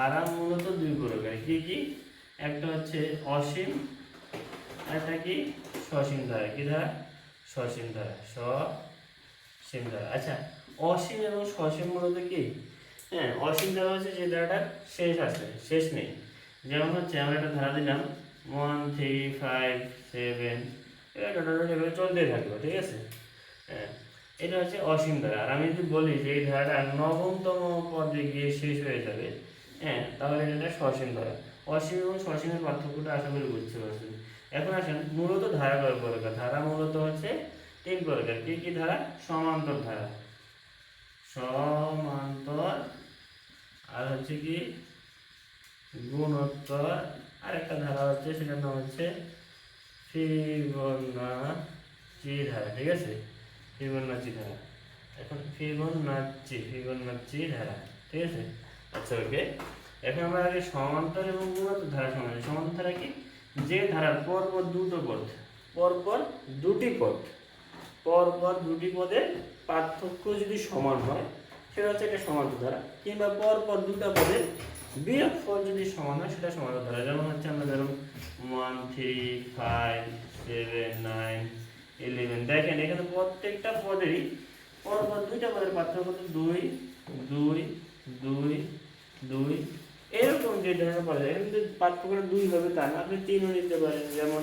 ধারা মূলত দুই প্রকার কি কি? একটা হচ্ছে অসীম একটা কি? সসীম ধারা। কি ধারা? সসীম ধারা। সসীম ধারা। আচ্ছা অসীম এবং সসীম মূলত কি? হ্যাঁ অসীম ধারা হচ্ছে যে ধারাটার শেষ আছে, শেষ নেই। যেমন হচ্ছে, আমরা একটা ধারা দিলাম ওয়ান থ্রি ফাইভ সেভেন এভাবে চলতেই থাকবে ঠিক আছে? হ্যাঁ এটা হচ্ছে অসীম ধারা। আর আমি যদি বলি যে এই ধারাটা নবমতম পদে গিয়ে শেষ হয়ে যাবে হ্যাঁ তাহলে এটা সসীম ধারা। অসীম এবং সসীমের পার্থক্যটা আশা করি বুঝতে পারছেন। এখন আসেন মূলত ধারা কয় প্রকার ধারা মূলত হচ্ছে তিন প্রকার কি কি ধারা? সমান্তর ধারা। সমান্তর, আর হচ্ছে কি গুণোত্তর। আর একটা ধারা হচ্ছে, সেটার নাম হচ্ছে ফিবোনাচি ধারা, ঠিক আছে? ফিবোনাচি ধারা। এখন ফিবোনাচি ফিবোনাচি ধারা, ঠিক আছে? আচ্ছা ওকে এখন আমরা আগে সমান্তর এবং গুণোত্তর ধারা সমান্তর সমান্তর ধারা কি? যে ধারার পরপর দুটো পদ। পরপর দুটি পদ। পরপর দুটি পদের পার্থক্য যদি সমান হয়, সেটা হচ্ছে একটা সমান্তর ধারা। কিংবা পরপর দুটো পদের বিয়োগ ফল যদি সমান হয়, সেটা সমান্তর ধারা। যেমন হচ্ছে আমরা ধরুন one three five seven nine eleven দেখেন, এখানে প্রত্যেকটা পদেরই পরপর দুইটা পদের পার্থক্য দুই দুই দুই দুই। এরকম যে ধরনের পদ এখানে যদি পার্থক্যটা দুই হবে তা না। আপনি তিনও নিতে পারেন। যেমন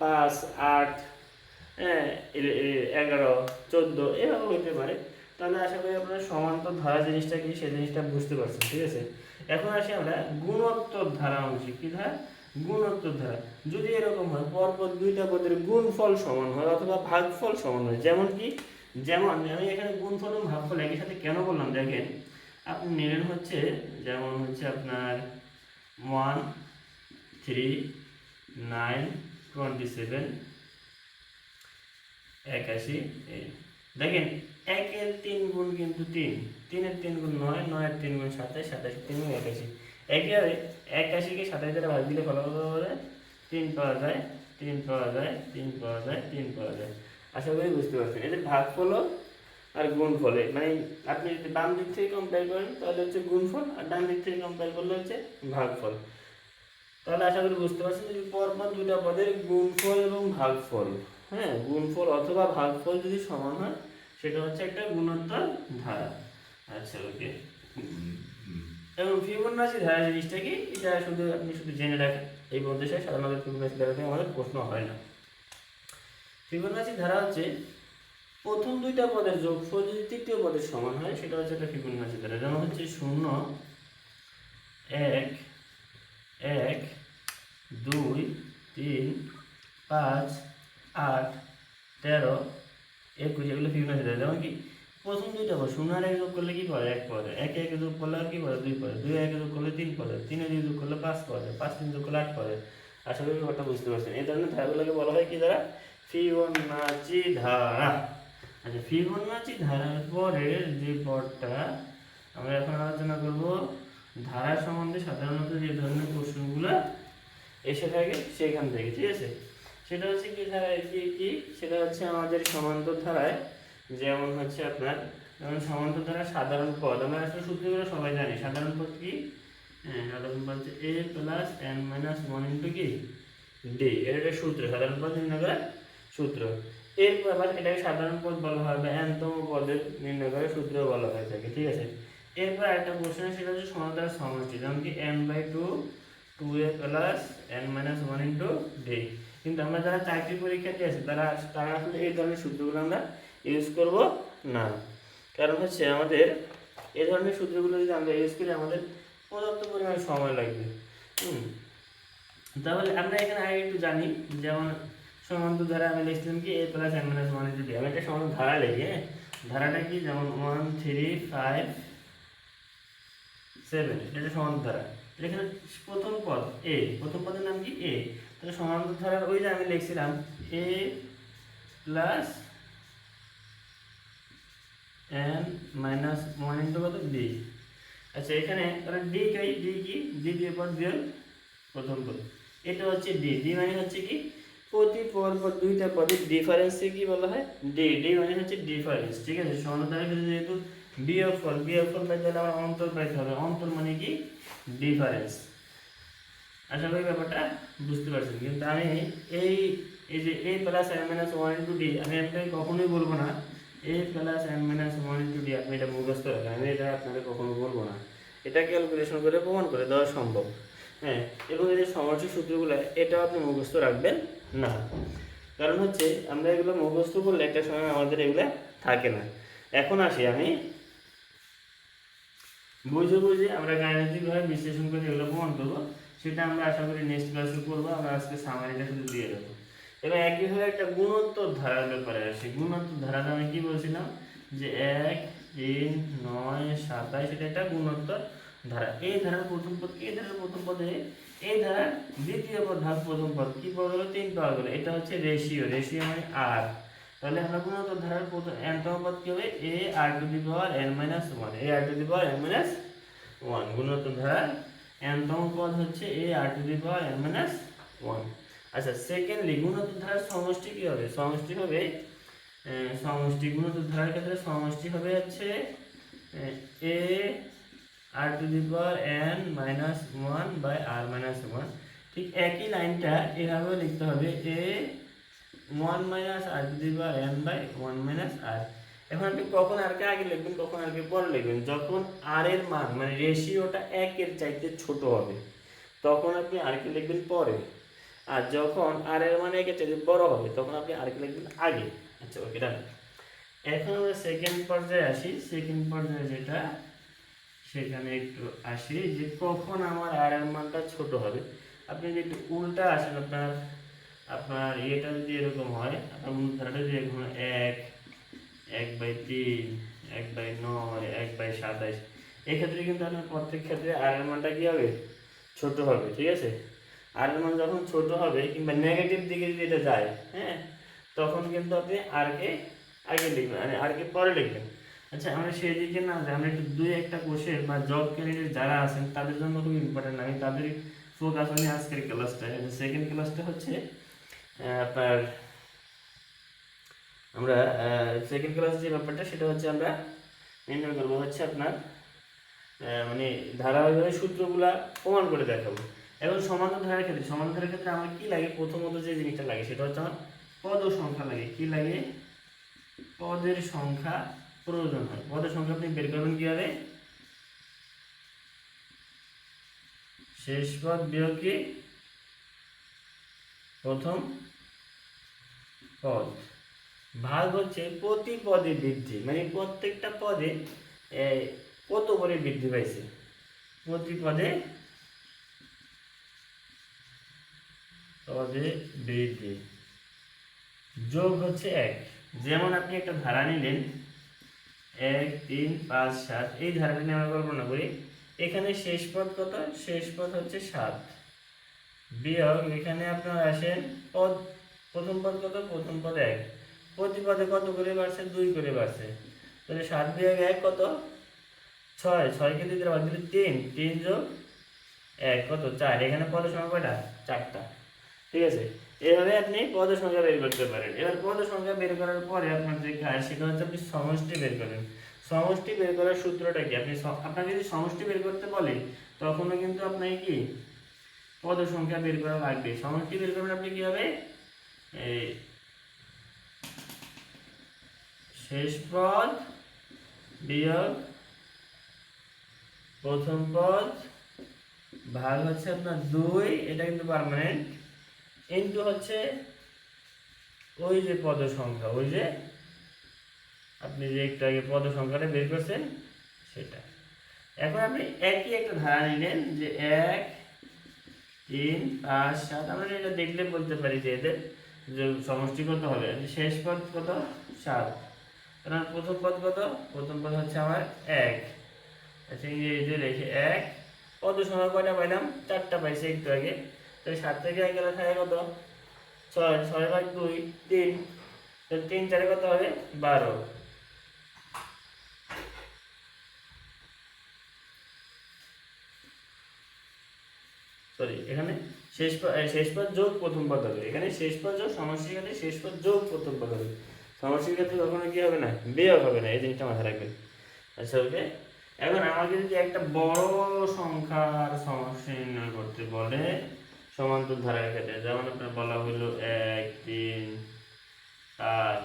পাঁচ, আট হ্যাঁ এগারো, চোদ্দ এভাবে হতে পারে। তাহলে আশা করি আপনারা সমান্তর ধারা জিনিসটা কি, সেই জিনিসটা বুঝতে পারছেন, ঠিক আছে? এখন আসি আমরা গুণোত্তর ধারা অংশে। কি ধারা? গুণোত্তর ধারা। যদি এরকম হয়, পরপর দুইটা পদের গুণফল সমান হয় অথবা ভাগফল সমান হয়। যেমন কি? যেমন আমি এখানে গুণফল এবং ভাগফল একই সাথে কেন বললাম? দেখেন আপনি নিলেন হচ্ছে, যেমন হচ্ছে আপনার one three nine twenty seven একাশি, এই। দেখেন, একের তিন গুণ কিন্তু তিন। তিনের তিন গুণ নয়, নয়ের তিন গুণ সাতাশ সাতাশ তিন গুণ একাশি। একেবারে একাশিকে সাতাশ দ্বারা ভাগ দিলে ফলাফল পাওয়া যায় তিন পাওয়া যায়, তিন পাওয়া যায়, তিন পাওয়া যায়, তিন পাওয়া যায়। আশা করি বুঝতে পারছেন। এদের ভাগ ফলও আর গুণ ফলে মানে আপনি যদি বাম দিক থেকে কম্পেয়ার করেন, তাহলে হচ্ছে গুণফল, আর ডান দিক থেকে কম্পেয়ার করলে হচ্ছে ভাগফল। তাহলে আশা করি বুঝতে পারছেন যে পরপর দুটা পদের গুণফল এবং ভাগফল হ্যাঁ? গুণফল অথবা ভাগফল যদি সমান হয়, সেটা হচ্ছে একটা গুণোত্তর ধারা। আচ্ছা ওকে। এবং ফিবোনাচি ধারা জিনিসটা কি? এটা শুধু, আপনি শুধু জেনে রাখেন। এই মধ্যে সাধারণত ফিবোনাচি ধারা থেকে আমাদের প্রশ্ন হয় না। ফিবোনাচি ধারা হচ্ছে প্রথম দুইটা পদের যোগফল যদি তৃতীয় পদের সমান হয়, সেটা হচ্ছে একটা ফিবোনাচি ধারা যেমন হচ্ছে শূন্য, এক এক, দুই, তিন, পাঁচ, আট, তেরো, একুশ, এগুলো ফিবোনাচি ধারা যেমন কি, প্রথম দুইটা পদ, শূন্য আর এক যোগ করলে কি পড়ে? এক পদে। একে একে যোগ করলে আর কি পড়ে? দুই পদে। দুই একে যোগ করলে তিন পদে। তিনে দুই যোগ করলে পাঁচ পদে। পাঁচ তিন যোগ করলে আট পদে। আশা করি ব্যাপারটা বুঝতে পারছেন। এই ধরনের ধারাগুলোকে বলা হয় কি ধারা ফিবোনাচি ধারা। আচ্ছা ফিবোনাচি ধারার পরের যে পদটা আমরা এখন আলোচনা করব, ধারা সম্বন্ধে সাধারণত যে ধরনের প্রশ্নগুলো এসে থাকে সেখান থেকে, ঠিক আছে? সেটা হচ্ছে কি ধারায় কি কি? সেটা হচ্ছে আমাদের সমান্তর ধারায়, যেমন হচ্ছে আপনার, যেমন সমান্তর ধারা সাধারণ পদ, আমরা আসলে সূত্রগুলো সবাই জানি। সাধারণ পদ কি? হ্যাঁ সাধারণ পদ হচ্ছে A plus N minus one into কি? ডি এর একটা সূত্র, সাধারণ পদ নির্ণয় করার সূত্র। এরপর আবার এটাকে সাধারণ পদ বলা হয় বা এনতম পদের নির্ণয় করার সূত্র বলা হয়ে থাকে, ঠিক আছে? এরপর একটা প্রশ্ন সেটা হচ্ছে সমান্তরাল সমষ্টি, যেমন কি N by two two A plus N minus one into D কিন্তু আমরা যারা চাকরি পরীক্ষার্থী আছে, তারা তারা আসলে এই ধরনের সূত্রগুলো আমরা ইউজ করব না। কারণ হচ্ছে আমাদের এই ধরনের সূত্রগুলো যদি আমরা ইউজ করি, আমাদের পর্যাপ্ত পরিমাণে সময় লাগবে। হুম। তাহলে আমরা এখানে আগে একটু জানি, যেমন সমান্তর ধারা আমি লিখছিলাম কি A plus N minus one যদি আমি একটা সমান ধারা লিখি হ্যাঁ? ধারাটা কি? যেমন ওয়ান থ্রি ফাইভ সেভেন এটা সমান্তর ধারা। এখানে প্রথম পদ এ প্রথম পদের নাম কি? এ তাহলে সমান্তর ধারার ওই যে আমি লিখছিলাম A plus N minus one into কত? ডি আচ্ছা এখানে তাহলে ডি কি ডি কি? ডি দিয়ে পর বিয়োগ প্রথম পদ। এটা হচ্ছে ডি ডি মানে হচ্ছে কি? প্রতি পর পর দুইটা পদের ডিফারেন্সে কি বলা হয়? ডি ডি মানে হচ্ছে ডিফারেন্স ঠিক আছে? সমান্তরালের ক্ষেত্রে যেহেতু বিয়োগফল বিয়োগফল পাইতে হলে আমার অন্তর পাইতে হবে। অন্তর মানে কি? ডিফারেন্স আশা করি ব্যাপারটা বুঝতে পারছেন। কিন্তু আমি এই এই যে A plus M minus one into D আমি আপনাকে কখনোই বলব না। A plus M minus one into D আপনি এটা মুখস্থ রাখেন। আমি এটা আপনাকে কখনো বলব না। এটা ক্যালকুলেশন করে প্রমাণ করে দেওয়া সম্ভব। হ্যাঁ এবং এই যে সমষ্টি সূত্রগুলো এটাও আপনি মুখস্থ রাখবেন। না। কারণ হচ্ছে, আমরা এগুলো মুখস্থ করলে একটা সময় আমাদের এগুলো থাকে না। এখন আসি আমি। বুঝে বুঝে আমরা গাণিতিকভাবে বিশ্লেষণ করে এগুলো প্রমাণ করব। সেটা আমরা আশা করি নেক্সট ক্লাসে করব। আমরা আজকে সামারিটা শুধু দিয়ে দেবো। এবার একইভাবে একটা গুণোত্তর ধারার ব্যাপারে আসি। গুণোত্তর ধারাটা আমি কি বলছিলাম? যে এক, তিন, নয় সাতাশ এটা একটা গুণোত্তর। ধারা। এই ধারার প্রথম পদ এই ধারার প্রথম পদে এই ধারার দ্বিতীয় পদ ভাগ প্রথম পদ। কি পাওয়া গেলো তিন পাওয়া গেলো এটা হচ্ছে রেশিও রেশিও মানে আর তাহলে আমরা গুণোত্তর ধারার প্রথম এনতম পদ কি হবে? A R to the power N minus one A R to the power N minus one গুণোত্তর ধারার এনতম পদ হচ্ছে A R to the power N minus one আচ্ছা সেকেন্ডলি গুণোত্তর ধারার সমষ্টি কি হবে? সমষ্টি হবে সমষ্টি। গুণোত্তর ধারার ক্ষেত্রে সমষ্টি হবে হচ্ছে, A R to the power N minus one by R minus one. ঠিক একই লাইনটা এভাবেও লিখতে হবে। A one minus R to the power N by one minus R. এখন আপনি কখন আর কে আগে লিখবেন, কখন আর কে পরে লিখবেন? যখন আর এর মান মানে রেশিওটা একের চাইতে ছোট হবে, তখন আপনি আর কে লিখবেন পরে। আর যখন আর এর মানে একের চাইতে বড় হবে, তখন আপনি আর কে লিখবেন আগে। আচ্ছা ওকে ডান এখন আমরা সেকেন্ড পর্যায়ে আসি। সেকেন্ড পর্যায়ে যেটা সেখানে একটু আসি যে কখন আমার এর মানটা ছোট হবে। আপনি যদি একটু উল্টা আসেন, আপনার আপনার ইয়েটা যদি এরকম হয়, আপনার মূলধারাটা যদি এরকম এক এক বাই তিন, এক বাই নয়, এক বাই সাতাশ এক্ষেত্রে কিন্তু আপনার প্রত্যেক ক্ষেত্রে এর মানটা কি হবে? ছোট হবে, ঠিক আছে? এর মান যখন ছোট হবে কিংবা নেগেটিভ দিকে যদি এটা যায় হ্যাঁ তখন কিন্তু আপনি আর কে আগে লিখবেন মানে আর কে পরে লিখবেন। আচ্ছা আমরা সেই দিকে না যাই আমরা একটু দুই একটা কোশ্চেন বা জব ক্যান্ডিডেট যারা আছেন, তাদের জন্য খুব ইম্পর্টেন্ট আমি তাদের ফোকাস আমি আজকের ক্লাসটা সেকেন্ড ক্লাসটা হচ্ছে আপনার আমরা সেকেন্ড ক্লাস যে ব্যাপারটা, সেটা হচ্ছে আমরা নির্ণয় করব। হচ্ছে আপনার মানে ধারাবাহিকভাবে সূত্রগুলা প্রমাণ করে দেখাবো। এবং সমান্তর ধারার ক্ষেত্রে সমান্তর ধারার ক্ষেত্রে আমার কি লাগে? প্রথমত যে জিনিসটা লাগে, সেটা হচ্ছে আমার পদ সংখ্যা লাগে। কি লাগে? পদের সংখ্যা প্রয়োজন হয়। পদের সংখ্যা আপনি বের করবেন কীভাবে? শেষ পদ বিয়োগ কি? প্রথম পদ। ভাগ হচ্ছে প্রতি পদে বৃদ্ধি। মানে প্রত্যেকটা পদে কত করে বৃদ্ধি পাইছে? প্রতি পদে পদে বৃদ্ধি। যোগ হচ্ছে এক। যেমন আপনি একটা ধারা নিলেন এক, তিন, পাঁচ, সাত, এই ধারাটা নিয়ে আমরা কল্পনা করি। এখানে শেষ পদ কত? শেষ পদ হচ্ছে সাত। বিয়োগ, এখানে আপনার আসেন পদ, প্রথম পদ কত? প্রথম পদ এক। প্রতি পদে কত করে বাড়ছে? দুই করে বাড়ছে। তাহলে সাত বিয়োগ এক কত? ছয়। ছয়কে বাদ দিলে তিন। তিন যোগ এক কত? চার। এখানে পদের সংখ্যা কয়টা? চারটা। ঠিক আছে? এভাবে আপনি পদ সংখ্যা বের করতে পারেন। এবার পদ সংখ্যা বের করার পরে আপনার যে কাজ, সেটা হচ্ছে আপনি সমষ্টি বের করেন। সমষ্টি বের করার সূত্রটা কি? আপনি আপনাকে যদি সমষ্টি বের করতে বলে, তখনও কিন্তু আপনাকে কি? পদ সংখ্যা বের করা লাগবে। সমষ্টি বের করবেন আপনি কি হবে? এই শেষ পদ বিয়োগ প্রথম পদ ভাগ হচ্ছে আপনার দুই। এটা কিন্তু পার্মানেন্ট ইন্টু হচ্ছে ওই যে পদ সংখ্যা ওই যে আপনি যে একটু আগে পদ সংখ্যাটা বের করছেন, সেটা। এখন আপনি একই একটা ধারা নিলেন যে এক, তিন, পাঁচ, সাত, আমরা এটা দেখলে বলতে পারি যে এদের যে সমষ্টি কত হবে শেষ পদ কত? সাত। কারণ প্রথম পদ কত? প্রথম পদ হচ্ছে আমার এক। আচ্ছা ইংরেজিতে রেখে এক কত সময় কয়টা পাইলাম? চারটা পাইছি একটু আগে। তাহলে সাত থেকে এক গেলে থাকে কত? ছয় ছয় ভাগ দুই, তিন। তিন চারে কত হবে? বারো। সরি এখানে শেষ শেষ পদ যোগ প্রথম পদ হবে। এখানে শেষ পদ যোগ ক্ষেত্রে শেষ পদ যোগ প্রথম পদ হবে। সমষ্টির ক্ষেত্রে কখনো কি হবে না? বিয়োগ হবে না, এই জিনিসটা মাথায় রাখবেন। আচ্ছা ওকে? এখন আমাকে যদি একটা বড় সংখ্যার সমস্যা নির্ণয় করতে বলে সমান্তর ধারার ক্ষেত্রে যেমন আপনার বলা হলো এক, তিন, পাঁচ,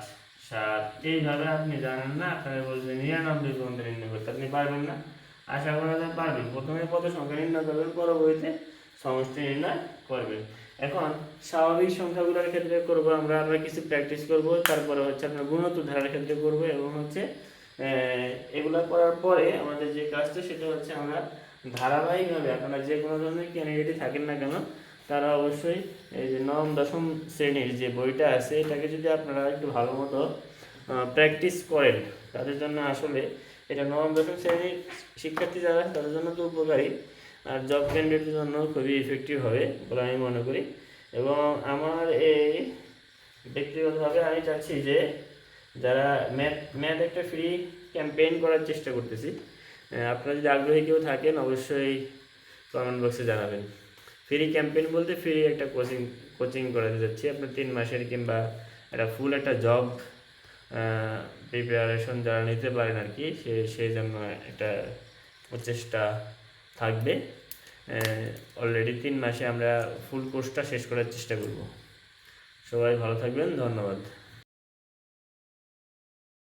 সাত। এইভাবে আপনি জানেন না, আপনাকে বলছেন নিরানব্বই পর্যন্ত নির্ণয় করতে। আপনি পারবেন না? আশা করা যায় পারবেন। প্রথমে কত সংখ্যা নির্ণয় করবেন, পরবর্তীতে সমষ্টি নির্ণয় করবেন। এখন স্বাভাবিক সংখ্যাগুলোর ক্ষেত্রে করব আমরা আমরা কিছু প্র্যাকটিস করব, তারপরে হচ্ছে আপনার গুণোত্তর ধারার ক্ষেত্রে করব এবং হচ্ছে এগুলা করার পরে আমাদের যে কাজটা, সেটা হচ্ছে আমরা ধারাবাহিকভাবে আপনারা যে কোনো ধরনের ক্যান্ডিডেটই থাকেন না কেন তারা অবশ্যই এই যে নবম, দশম শ্রেণির যে বইটা আছে, এটাকে যদি আপনারা একটু ভালো মতো প্র্যাকটিস করেন, তাদের জন্য আসলে এটা নবম, দশম শ্রেণির শিক্ষার্থী যারা, তাদের জন্য তো উপকারী। আর জব ক্যান্ডিডেটের জন্য খুবই ইফেক্টিভ হবে বলে আমি মনে করি। এবং আমার এই ব্যক্তিগতভাবে আমি চাচ্ছি যে, যারা ম্যাথ ম্যাথ একটা ফ্রি ক্যাম্পেইন করার চেষ্টা করতেছি আপনারা যদি আগ্রহী কেউ থাকেন, অবশ্যই কমেন্ট বক্সে জানাবেন। ফ্রি ক্যাম্পেইন বলতে ফ্রি একটা কোচিং কোচিং করাতে যাচ্ছি। আপনার তিন মাসের কিংবা একটা ফুল একটা জব প্রিপারেশন যারা নিতে পারেন আর কি সে সেই জন্য একটা প্রচেষ্টা থাকবে। অলরেডি তিন মাসে আমরা ফুল কোর্সটা শেষ করার চেষ্টা করব। সবাই ভালো থাকবেন, ধন্যবাদ।